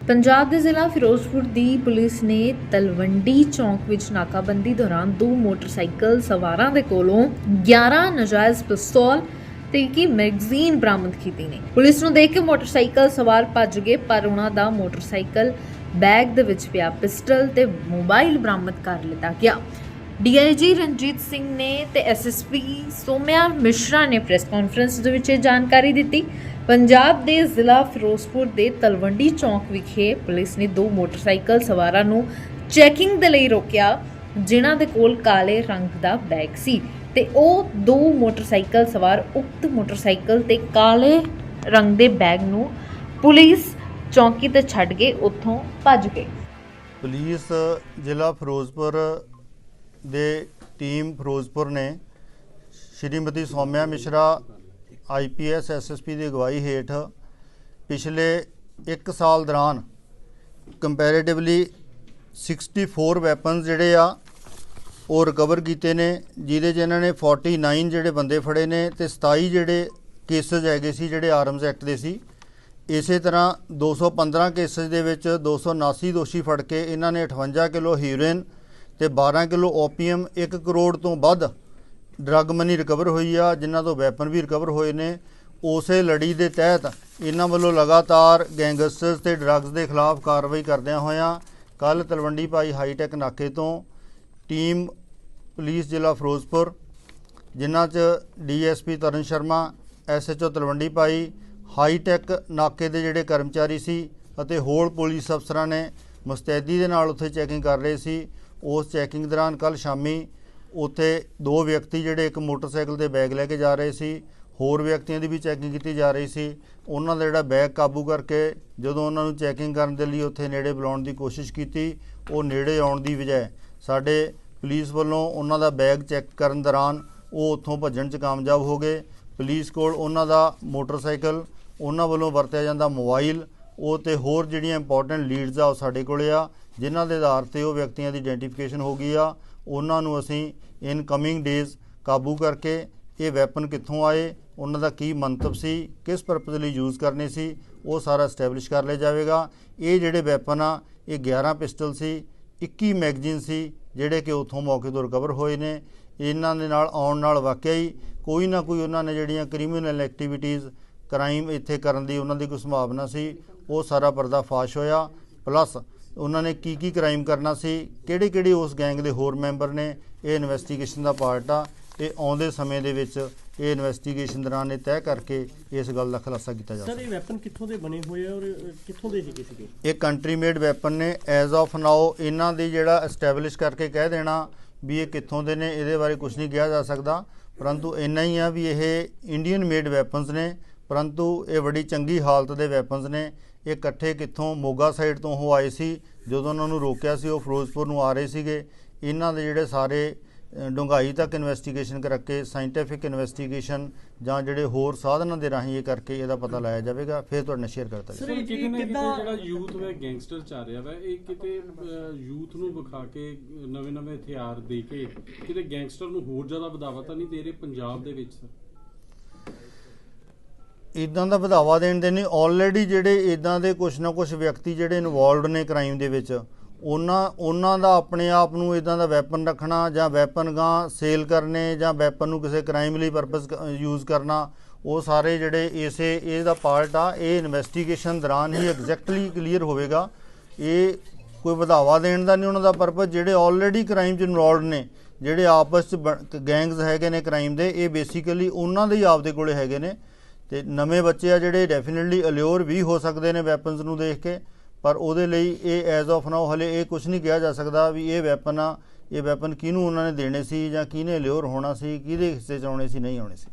ਪੰਜਾਬ ਦੇ ਜ਼ਿਲ੍ਹਾ ਫਿਰੋਜ਼ਪੁਰ ਦੀ ਪੁਲਿਸ ਨੇ ਤਲਵੰਡੀ ਚੌਂਕ ਵਿੱਚ ਨਾਕਾਬੰਦੀ ਦੌਰਾਨ ਦੋ ਮੋਟਰਸਾਈਕਲ ਸਵਾਰਾਂ ਦੇ ਕੋਲੋਂ 11 ਨਜਾਇਜ਼ ਪਿਸਤੌਲ ਤੇ ਕੀ ਮੈਗਜ਼ੀਨ ਬਰਾਮਦ ਕੀਤੀ ਨੇ। ਪੁਲਿਸ ਨੂੰ ਦੇਖ ਕੇ ਮੋਟਰਸਾਈਕਲ ਸਵਾਰ ਭੱਜ ਗਏ, ਪਰ ਉਹਨਾਂ ਦਾ ਮੋਟਰਸਾਈਕਲ ਬੈਗ ਦੇ ਵਿੱਚ ਪਿਆ ਪਿਸਟਲ ਤੇ ਮੋਬਾਈਲ ਬਰਾਮਦ ਕਰ ਲਿੱਤਾ ਗਿਆ। ਡੀਆਈਜੀ ਰਣਜੀਤ ਸਿੰਘ ਨੇ ਤੇ ਐਸਐਸਪੀ ਸੋਮਿਆ ਮਿਸ਼ਰਾ ਨੇ ਪ੍ਰੈਸ ਕਾਨਫਰੰਸ ਦੇ ਵਿੱਚ ਇਹ ਜਾਣਕਾਰੀ ਦਿੱਤੀ। ਪੰਜਾਬ ਦੇ ਜ਼ਿਲ੍ਹਾ ਫਿਰੋਜ਼ਪੁਰ ਦੇ ਤਲਵੰਡੀ ਚੌਂਕ ਵਿਖੇ ਪੁਲਿਸ ਨੇ ਦੋ ਮੋਟਰਸਾਈਕਲ ਸਵਾਰਾਂ ਨੂੰ ਚੈਕਿੰਗ ਦੇ ਲਈ ਰੋਕਿਆ, ਜਿਨ੍ਹਾਂ ਦੇ ਕੋਲ ਕਾਲੇ ਰੰਗ ਦਾ ਬੈਗ ਸੀ ਤੇ ਉਹ ਦੋ ਮੋਟਰਸਾਈਕਲ ਸਵਾਰ ਉਕਤ ਮੋਟਰਸਾਈਕਲ ਤੇ ਕਾਲੇ ਰੰਗ ਦੇ ਬੈਗ ਨੂੰ ਪੁਲਿਸ ਚੌਂਕੀ ਤੇ ਛੱਡ ਕੇ ਉੱਥੋਂ ਭੱਜ ਗਏ। ਪੁਲਿਸ ਜ਼ਿਲ੍ਹਾ ਫਿਰੋਜ਼ਪੁਰ ਦੇ ਟੀਮ ਫਿਰੋਜ਼ਪੁਰ ਨੇ ਸ਼੍ਰੀਮਤੀ ਸੌਮਿਆ ਮਿਸ਼ਰਾ ਆਈਪੀਐਸ ਐਸਐਸਪੀ ਦੀ ਅਗਵਾਈ ਹੇਠ ਪਿਛਲੇ 1 ਸਾਲ ਦੌਰਾਨ ਕੰਪੈਰੀਟਿਵਲੀ 64 ਵੈਪਨਸ ਜਿਹੜੇ ਆ, ਉਹ ਰਿਕਵਰ ਕੀਤੇ ਨੇ, ਜਿਹਦੇ 'ਚ ਇਹਨਾਂ ਨੇ 49 ਜਿਹੜੇ ਬੰਦੇ ਫੜੇ ਨੇ ਤੇ 27 ਜਿਹੜੇ ਕੇਸਸ ਹੈਗੇ ਸੀ, ਜਿਹੜੇ ਆਰਮਸ ਐਕਟ ਦੇ ਸੀ। ਇਸੇ ਤਰ੍ਹਾਂ 215 ਕੇਸਸ ਦੇ ਵਿੱਚ 279 ਦੋਸ਼ੀ ਫੜ ਕੇ ਇਹਨਾਂ ਨੇ 58 ਕਿਲੋ ਹੀਰੋਇਨ ਤੇ 12 ਕਿਲੋ ਓਪੀਅਮ 1 ਕਰੋੜ ਤੋਂ ਵੱਧ ਡਰੱਗ ਮਨੀ ਰਿਕਵਰ ਹੋਈ ਆ, ਜਿਨ੍ਹਾਂ ਤੋਂ ਵੈਪਨ ਵੀ ਰਿਕਵਰ ਹੋਏ ਨੇ। ਉਸੇ ਲੜੀ ਦੇ ਤਹਿਤ ਇਹਨਾਂ ਵੱਲੋਂ ਲਗਾਤਾਰ ਗੈਂਗਸਟਰਸ ਤੇ ਡਰੱਗਸ ਦੇ ਖਿਲਾਫ ਕਾਰਵਾਈ ਕਰਦਿਆਂ ਹੋਇਆਂ ਕੱਲ ਤਲਵੰਡੀ ਭਾਈ ਹਾਈਟੈਕ ਨਾਕੇ ਤੋਂ ਟੀਮ ਪੁਲਿਸ ਜ਼ਿਲ੍ਹਾ ਫਿਰੋਜ਼ਪੁਰ, ਜਿਨ੍ਹਾਂ 'ਚ DSP Taran Sharma, SHO Talwandi Bhai hitech ਨਾਕੇ ਦੇ ਜਿਹੜੇ ਕਰਮਚਾਰੀ ਸੀ ਅਤੇ ਹੋਰ ਪੁਲਿਸ ਅਫਸਰਾਂ ਨੇ ਮੁਸਤੈਦੀ ਦੇ ਨਾਲ ਉੱਥੇ ਚੈਕਿੰਗ ਕਰ ਰਹੇ ਸੀ ਉਸ ਚੈਕਿੰਗ ਦੌਰਾਨ ਕੱਲ ਸ਼ਾਮੀ ਉੱਥੇ ਦੋ ਵਿਅਕਤੀ ਜਿਹੜੇ ਇੱਕ ਮੋਟਰਸਾਈਕਲ ਤੇ ਬੈਗ ਲੈ ਕੇ ਜਾ ਰਹੇ ਸੀ, ਹੋਰ ਵਿਅਕਤੀਆਂ ਦੀ ਵੀ ਚੈਕਿੰਗ ਕੀਤੀ ਜਾ ਰਹੀ ਸੀ। ਉਹਨਾਂ ਦਾ ਜਿਹੜਾ ਬੈਗ ਕਾਬੂ ਕਰਕੇ ਜਦੋਂ ਉਹਨਾਂ ਨੂੰ ਚੈਕਿੰਗ ਕਰਨ ਦੇ ਲਈ ਉੱਥੇ ਨੇੜੇ ਬੁਲਾਉਣ ਦੀ ਕੋਸ਼ਿਸ਼ ਕੀਤੀ, ਉਹ ਨੇੜੇ ਆਉਣ ਦੀ ਬਜਾਏ ਸਾਡੇ ਪੁਲਿਸ ਵੱਲੋਂ ਉਹਨਾਂ ਦਾ ਬੈਗ ਚੈੱਕ ਕਰਨ ਦੌਰਾਨ ਉਹ ਉੱਥੋਂ ਭੱਜਣ 'ਚ ਕਾਮਯਾਬ ਹੋ ਗਏ। ਪੁਲਿਸ ਕੋਲ ਉਹਨਾਂ ਦਾ ਮੋਟਰਸਾਈਕਲ, ਉਹਨਾਂ ਵੱਲੋਂ ਵਰਤਿਆ ਜਾਂਦਾ ਮੋਬਾਈਲ ਉਹ ਤੇ ਹੋਰ ਜਿਹੜੀਆਂ ਇੰਪੋਰਟੈਂਟ ਲੀਡਸ ਆ ਉਹ ਸਾਡੇ ਕੋਲੇ ਆ, ਜਿਨ੍ਹਾਂ ਦੇ ਆਧਾਰ ਤੇ ਉਹ ਵਿਅਕਤੀਆਂ ਦੀ ਆਇਡੈਂਟੀਫਿਕੇਸ਼ਨ ਹੋ ਗਈ ਆ। ਉਹਨਾਂ ਨੂੰ ਅਸੀਂ ਇਨ ਕਮਿੰਗ ਡੇਜ਼ ਕਾਬੂ ਕਰਕੇ ਇਹ ਵੈਪਨ ਕਿੱਥੋਂ ਆਏ, ਉਹਨਾਂ ਦਾ ਕੀ ਮੰਤਵ ਸੀ, ਕਿਸ ਪਰਪਸ ਲਈ ਯੂਜ਼ ਕਰਨੇ ਸੀ, ਉਹ ਸਾਰਾ ਸਟੈਬਲਿਸ਼ ਕਰ ਲਿਆ ਜਾਵੇਗਾ। ਇਹ ਜਿਹੜੇ ਵੈਪਨ ਆ, ਇਹ 11 ਪਿਸਟਲ ਸੀ 21 ਮੈਗਜ਼ੀਨ ਸੀ, ਜਿਹੜੇ ਕਿ ਉੱਥੋਂ ਮੌਕੇ ਤੋਂ ਰਿਕਵਰ ਹੋਏ ਨੇ। ਇਹਨਾਂ ਦੇ ਨਾਲ ਆਉਣ ਨਾਲ ਵਾਕਿਆ ਹੀ ਕੋਈ ਨਾ ਕੋਈ ਉਹਨਾਂ ਨੇ ਜਿਹੜੀਆਂ ਕ੍ਰਿਮੀਨਲ ਐਕਟੀਵਿਟੀਜ਼ ਕ੍ਰਾਈਮ ਇੱਥੇ ਕਰਨ ਦੀ ਉਹਨਾਂ ਦੀ ਕੋਈ ਸੰਭਾਵਨਾ ਸੀ ਉਹ ਸਾਰਾ ਪਰਦਾ ਫਾਸ਼ ਹੋਇਆ। ਪਲੱਸ ਉਹਨਾਂ ਨੇ ਕੀ ਕੀ ਕ੍ਰਾਈਮ ਕਰਨਾ ਸੀ ਕਿਹੜੇ ਕਿਹੜੇ ਉਸ ਗੈਂਗ ਦੇ ਹੋਰ ਮੈਂਬਰ ਨੇ ਇਹ ਇਨਵੈਸਟੀਗੇਸ਼ਨ ਦਾ ਪਾਰਟ ਆ। ਤੇ ਆਉਂਦੇ ਸਮੇਂ ਦੇ ਵਿੱਚ ਇਹ ਇਨਵੈਸਟੀਗੇਸ਼ਨ ਦੌਰਾਨ ਇਹ ਤੈਅ ਕਰਕੇ ਇਸ ਗੱਲ ਦਾ ਖੁਲਾਸਾ ਕੀਤਾ ਜਾ ਸਰ ਸਕਦਾ ਇਹ ਵੈਪਨ ਕਿੱਥੋਂ ਦੇ ਬਣੇ ਹੋਏ ਆ ਔਰ ਕਿੱਥੋਂ ਦੇ ਸੀਗੇ ਸੀਗੇ? ਇਹ ਕੰਟਰੀ ਮੇਡ ਵੈਪਨ ਨੇ। ਐਜ਼ ਆਫ ਨਾਓ ਇਹਨਾਂ ਦੀ ਜਿਹੜਾ ਐਸਟੈਬਲਿਸ਼ ਕਰਕੇ ਕਹਿ ਦੇਣਾ ਵੀ ਇਹ ਕਿੱਥੋਂ ਦੇ ਨੇ ਇਹਦੇ ਬਾਰੇ ਕੁਝ ਨਹੀਂ ਕਿਹਾ ਜਾ ਸਕਦਾ। ਪਰੰਤੂ ਇੰਨਾ ਹੀ ਆ ਵੀ ਇਹ ਇੰਡੀਅਨ ਮੇਡ ਵੈਪਨਸ ਨੇ। ਪਰੰਤੂ ਇਹ ਬੜੀ ਚੰਗੀ ਹਾਲਤ ਦੇ ਵੈਪਨਸ ਨੇ। ਇਹ ਇਕੱਠੇ ਕਿੱਥੋਂ ਮੋਗਾ ਸਾਈਡ ਤੋਂ ਉਹ ਆਏ ਸੀ ਜਦੋਂ ਉਹਨਾਂ ਨੂੰ ਰੋਕਿਆ ਸੀ ਉਹ ਫਿਰੋਜ਼ਪੁਰ ਨੂੰ ਆ ਰਹੇ ਸੀਗੇ। ਇਹਨਾਂ ਦੇ ਜਿਹੜੇ ਸਾਰੇ ਅ, ਡੂੰਘਾਈ ਤੱਕ ਇਨਵੈਸਟੀਗੇਸ਼ਨ ਕਰਕੇ ਸਾਇੰਟੀਫਿਕ ਇਨਵੈਸਟੀਗੇਸ਼ਨ ਜਾਂ ਜਿਹੜੇ ਹੋਰ ਸਾਧਨਾਂ ਦੇ ਰਾਹੀਂ ਇਹ ਕਰਕੇ ਇਹਦਾ ਪਤਾ ਲਾਇਆ ਜਾਵੇਗਾ। ਫਿਰ ਤੁਹਾਡੇ ਨਾਲ ਸ਼ੇਅਰ ਕਰਤਾ ਇਹ ਕਿਤੇ ਨਾ ਕਿਤੇ ਕਿੱਦਾਂ- ਜਿਹੜਾ ਯੂਥ ਵੇ ਗੈਂਗਸਟਰ ਚ ਆ ਰਿਹਾ ਵਾ ਇਹ ਕਿਤੇ ਯੂਥ ਨੂੰ ਵਿਖਾ ਕੇ ਨਵੇਂ ਨਵੇਂ ਹਥਿਆਰ ਦੇ ਕੇ ਕਿਤੇ ਗੈਂਗਸਟਰ ਨੂੰ ਹੋਰ ਜ਼ਿਆਦਾ ਵਧਾਵਾ ਤਾਂ ਨਹੀਂ ਦੇ ਰਹੇ ਪੰਜਾਬ ਦੇ ਵਿੱਚ ਸਰ? ਇਦਾਂ ਦਾ ਵਧਾਵਾ ਦੇਣ ਦੇ ਨੇ ਆਲਰੇਡੀ ਜਿਹੜੇ ਇਦਾਂ ਦੇ ਕੁਝ ਨਾ ਕੁਝ ਵਿਅਕਤੀ ਜਿਹੜੇ ਇਨਵੋਲਵਡ ਨੇ ਕ੍ਰਾਈਮ ਦੇ ਵਿੱਚ, ਉਹਨਾਂ ਉਹਨਾਂ ਦਾ ਆਪਣੇ ਆਪ ਨੂੰ ਇਦਾਂ ਦਾ ਵੈਪਨ ਰੱਖਣਾ ਜਾਂ ਵੈਪਨ ਗਾਂ ਸੇਲ ਕਰਨੇ ਜਾਂ ਵੈਪਨ ਨੂੰ ਕਿਸੇ ਕ੍ਰਾਈਮ ਲਈ ਪਰਪਸ ਯੂਜ਼ ਕਰਨਾ, ਉਹ ਸਾਰੇ ਜਿਹੜੇ ਇਸੇ ਇਹ ਦਾ ਪਾਰਟ ਆ, ਇਹ ਇਨਵੈਸਟੀਗੇਸ਼ਨ ਦੌਰਾਨ ਹੀ ਐਗਜ਼ੈਕਟਲੀ ਕਲੀਅਰ ਹੋਵੇਗਾ। ਇਹ ਕੋਈ ਵਧਾਵਾ ਦੇਣ ਦਾ ਨਹੀਂ ਉਹਨਾਂ ਦਾ ਪਰਪਸ ਜਿਹੜੇ ਆਲਰੇਡੀ ਕ੍ਰਾਈਮ 'ਚ ਇਨਵੋਲਵਡ ਨੇ, ਜਿਹੜੇ ਆਪਸ 'ਚ ਗੈਂਗਸ ਹੈਗੇ ਨੇ ਕ੍ਰਾਈਮ ਦੇ, ਇਹ ਬੇਸਿਕਲੀ ਉਹਨਾਂ ਦੇ ਹੀ ਆਪਦੇ ਕੋਲੇ ਹੈਗੇ ਨੇ। ਤੇ ਨਵੇਂ ਬੱਚੇ ਆ ਜਿਹੜੇ ਡੈਫੀਨਿਟਲੀ ਅਲਿਓਰ ਵੀ ਹੋ ਸਕਦੇ ਨੇ ਵੈਪਨਸ ਨੂੰ ਦੇਖ ਕੇ, ਪਰ ਉਹਦੇ ਲਈ ਇਹ ਐਜ਼ ਆਫ ਨਾਓ ਹਲੇ ਇਹ ਕੁਝ ਨਹੀਂ ਕਿਹਾ ਜਾ ਸਕਦਾ ਵੀ ਇਹ ਵੈਪਨ ਆ, ਇਹ ਵੈਪਨ ਕਿਹਨੂੰ ਉਹਨਾਂ ਨੇ ਦੇਣੇ ਸੀ ਜਾਂ ਕਿਹਨੇ ਅਲਿਓਰ ਹੋਣਾ ਸੀ, ਕਿਹਦੇ ਹਿੱਸੇ ਚ ਆਉਣੇ ਸੀ, ਨਹੀਂ ਆਉਣੇ ਸੀ।